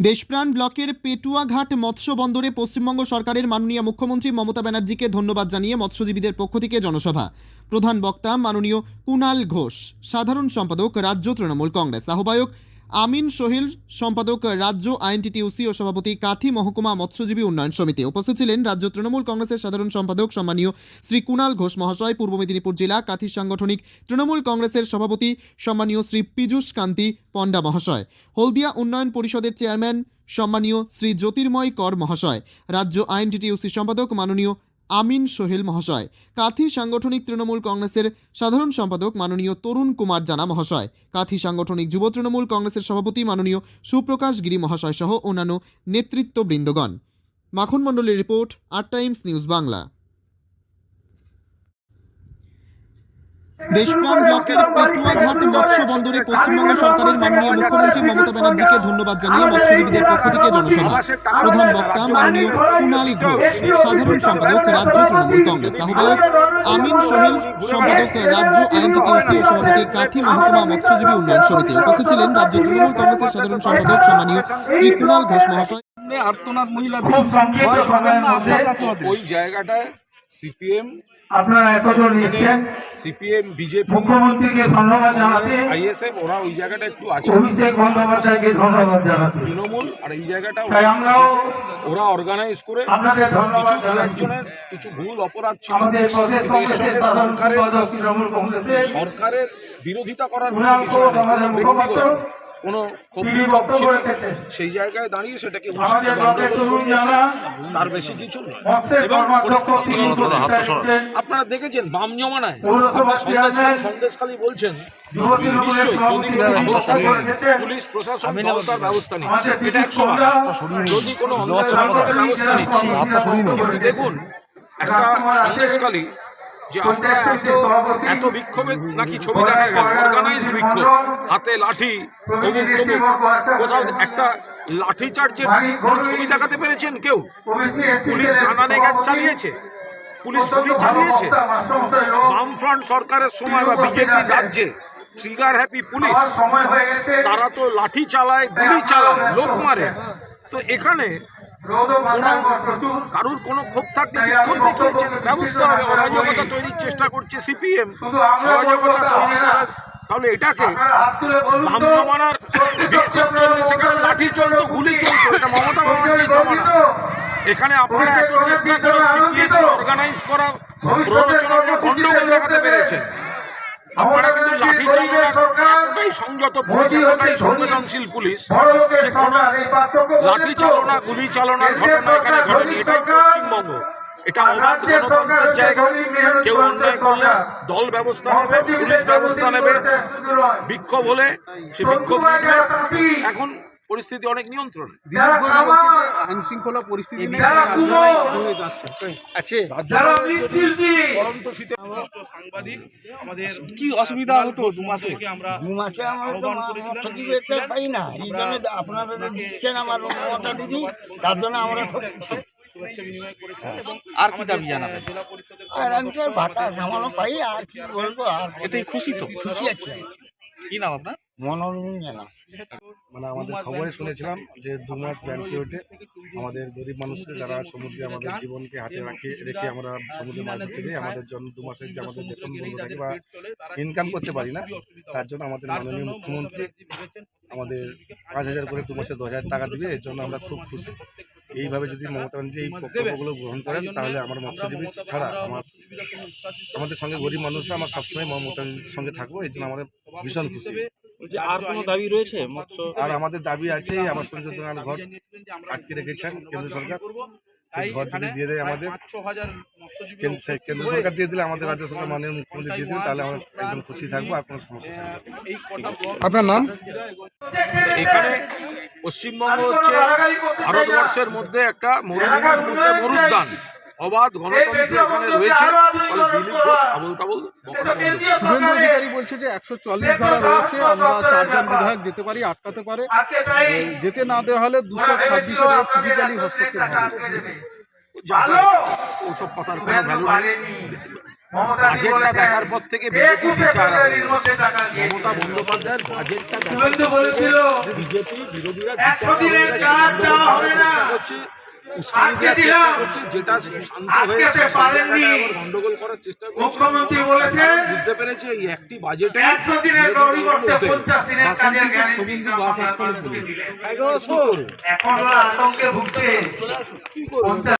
দেশপ্রাণ ব্লকের পেটুয়াঘাট মৎস্য বন্দরে পশ্চিমবঙ্গ সরকারের মাননীয় মুখ্যমন্ত্রী মমতা ব্যানার্জিকে ধন্যবাদ জানিয়ে মৎস্যজীবীদের পক্ষ থেকে জনসভা। প্রধান বক্তা মাননীয় কুণাল ঘোষ, সাধারণ সম্পাদক রাজ্য তৃণমূল কংগ্রেস। আহ্বায়ক আমিন সোহেল, সম্পাদক রাজ্য আইএনটিটিউসি ও সভাপতি কাথি মহকুমা মৎস্যজীবী উন্নয়ন সমিতি। উপস্থিত ছিলেন রাজ্য তৃণমূল কংগ্রেসের সাধারণ সম্পাদক সম্মানীয় শ্রী কুণাল ঘোষ মহাশয়, পূর্ব মেদিনীপুর জেলা কাথি সাংগঠনিক তৃণমূল কংগ্রেসের সভাপতি সম্মানীয় শ্রী পীযূষ কান্তি পণ্ডা মহাশয়। হলদিয়া উন্নয়ন পরিষদের চেয়ারম্যান সম্মানীয় শ্রী জ্যোতির্ময় কর মহাশয়। রাজ্য আইএনটিটিউসি সম্পাদক মাননীয় আমিন সোহেল মহাশয়। কাথি সাংগঠনিক তৃণমূল কংগ্রেসের সাধারণ সম্পাদক মাননীয় তরুণ কুমার জানা মহাশয়। কাথি সাংগঠনিক যুব তৃণমূল কংগ্রেসের সভাপতি মাননীয় সুপ্রকাশ গিরি মহাশয় সহ অন্যান্য নেতৃত্ববৃন্দগণ। মাখন মণ্ডলের রিপোর্ট, আট টাইমস নিউজ বাংলা। দেশপ্রাণ ব্লকের পেটুয়াঘাট মৎস্য বন্দরে পশ্চিমবঙ্গ সরকারের মাননীয় মুখ্যমন্ত্রী মমতা ব্যানার্জিকে ধন্যবাদ জানিয়ে মৎস্যজীবীদের পক্ষ থেকে জনসভা প্রধান বক্তা মাননীয় কুণাল ঘোষ সাধারণ সম্পাদক রাজ্য তৃণমূল কংগ্রেস আহ্বায়ক আমিন সোহেল সম্পাদক রাজ্য আইনটিটিউসি ও সভাপতি কাথি মহকুমা মৎস্যজীবী উন্নয়ন সমিতি উপস্থিত ছিলেন রাজ্য তৃণমূল কংগ্রেসের সাধারণ সম্পাদক সম্মানীয় শ্রী কুণাল ঘোষ মহাশয় আর্তনাদ মহিলা। ওই জায়গাটায় সিপিএম আপনারা একজন নিচ্ছেন সিপিএম বিজেপি মুখ্যমন্ত্রীকে ধন্যবাদ জানাতে আইএসএফ ওরা ওই জায়গাটা একটু আছে অভিষেক বন্দ্যোপাধ্যায়কে ধন্যবাদ জানাতে তৃণমূল আর এই জায়গাটা তাই আমরাও ওরা অর্গানাইজ করে আপনাদের ধন্যবাদ একজনের কিছু ভুল অপরাধ ছিল। আমাদের সঙ্গে সরকারের তৃণমূল কংগ্রেসের সরকারের বিরোধিতা করার ব্যক্তিগত। কোনো ক্ষোভ বিক্ষোভ ছিল। সেই জায়গায় দাঁড়িয়ে সেটাকে উস্কে করিয়েছে তার বেশি কিছু নয়। এবং পরিস্থিতি নিয়ন্ত্রণে আপনারা দেখেছেন বাম জমানায় সন্দেশখালী সন্দেশখালী বলছেন। নিশ্চয়ই যদি। পুলিশ প্রশাসন ব্যবস্থা নিচ্ছে এটা একশো যদি কোনো ব্যবস্থা নিচ্ছে কিন্তু দেখুন একটা সন্দেশখালী যে আমরা এত এত বিক্ষোভে নাকি ছবি দেখা গেল? অর্গানাইজড বিক্ষোভ। হাতে লাঠি কোথাও একটা লাঠি চার্জের কোনো ছবি দেখাতে পেরেছেন কেউ? পুলিশ কানানে গ্যাস চালিয়েছে। পুলিশ গুলি চালিয়েছে। বামফ্রন্ট সরকারের সময় বা বিজেপি রাজ্যে ট্রিগার হ্যাপি পুলিশ। তারা তো লাঠি চালায় গুলি চালায় লোক মারে। তো এখানে কারুর কোনো ক্ষোভ থাকলে বিক্ষোভ দেখিয়েছেন। ব্যবস্থা হবে অরাজকতা তৈরির চেষ্টা করছে সিপিএম। অরাজকতা তৈরি করার তাহলে এটাকে বিক্ষোভ সেখানে লাঠি চলতো গুলি চলতো এটা মমতা ব্যানার্জির জমানা। এখানে আপনারা এত চেষ্টা করে সিপিএম অর্গানাইজ করা প্ররোচনা দিয়ে গন্ডগোল দেখাতে পেরেছেন। আপনারা কিন্তু লাঠি সংযত পুলিশ এতটাই সংবেদনশীল পুলিশ। যে কোনো লাঠি চালনা গুলি চালনার ঘটনা এখানে ঘটেনি এটাই পশ্চিমবঙ্গ। এটা অবাধ গণতন্ত্রের জায়গা। কেউ অন্যায় করলে দল ব্যবস্থা হবে পুলিশ ব্যবস্থা নেবে। বিক্ষোভ হলে সে বিক্ষোভ এখন পরিস্থিতি অনেক নিয়ন্ত্রণ। আইন শৃঙ্খলা পরিস্থিতি হয়ে আছে। মৃত্যুটি কি অসুবিধা হতো দু মাসে? দু মাসে আমরা পাই না। এই জন্য আপনারা যে দিচ্ছেন আমার মমতা দিদি তার জন্য আমরা খুব আর কি দাবি জানাবেন? আর আমি তো আর ভাতা সামান্য পাই আর কি বলব আর এতেই খুশি তো? খুশি আছি। কি নাম আপনার? মনোরঞ্জন জানা। মানে আমাদের খবরে শুনেছিলাম যে দু মাস ব্যান পিরিয়ডে আমাদের গরিব মানুষরা যারা সমুদ্রে আমাদের জীবনকে হাতে রাখে রেখে আমরা সমুদ্রে মাছ ধরতে যাই। আমাদের জন্য দু মাসের যে আমাদের বেতন বন্ধ থাকে বা ইনকাম করতে পারি না তার জন্য আমাদের মাননীয় মুখ্যমন্ত্রী আমাদের পাঁচ হাজার করে দু মাসে দশ হাজার টাকা দিবে এর জন্য আমরা খুব খুশি। এইভাবে যদি মমতা ব্যানার্জি এই প্রকল্পগুলো গ্রহণ করেন তাহলে আমার মৎস্যজীবী ছাড়া আমার আমাদের সঙ্গে গরিব মানুষরা আমার সবসময় মমতা সঙ্গে থাকব এই জন্য আমরা ভীষণ খুশি আর কোনো দাবি রয়েছে? মৎস্য আর আমাদের দাবি আছে আবাস ঘর আটকে রেখেছেন কেন্দ্র সরকার। সেই ঘর যদি দিয়ে দেয় আমাদের কেন্দ্র কেন্দ্র সরকার দিয়ে দিলে আমাদের রাজ্য সরকার মাননীয় মুখ্যমন্ত্রী দিয়ে দিলে তাহলে আমরা একদম খুশি থাকব আর কোনো সমস্যা থাকবে আপনার নাম? এখানে পশ্চিমবঙ্গ হচ্ছে ভারতবর্ষের মধ্যে একটা মধ্যে মরুদ্যান। অবাধ গণতন্ত্র এখানে রয়েছে। ফলে দিলীপ ঘোষ আমল তাবল অধিকারী বলছে যে একশো চল্লিশ ধারা রয়েছে আমরা চারজন বিধায়ক যেতে পারি আটকাতে পারে। যেতে না দেওয়া হলে দুশো ছাব্বিশ ফিজিক্যালি হস্তক্ষেপ ওসব কথার কোনো ভ্যালু নেই। বাজেটটা দেখার পর থেকে বিজেপি দিশাহারা মমতা বন্দ্যোপাধ্যায়ের বাজেটটা বিজেপি বিরোধীরা করছে। উস্কানি দেওয়ার চেষ্টা করছে যেটা শান্ত হয়ে গন্ডগোল করার চেষ্টা করছে। মুখ্যমন্ত্রী বলেছে বুঝতে পেরেছে এই একটি বাজেটে এগারোশো এখন আতঙ্কে ভুগছে।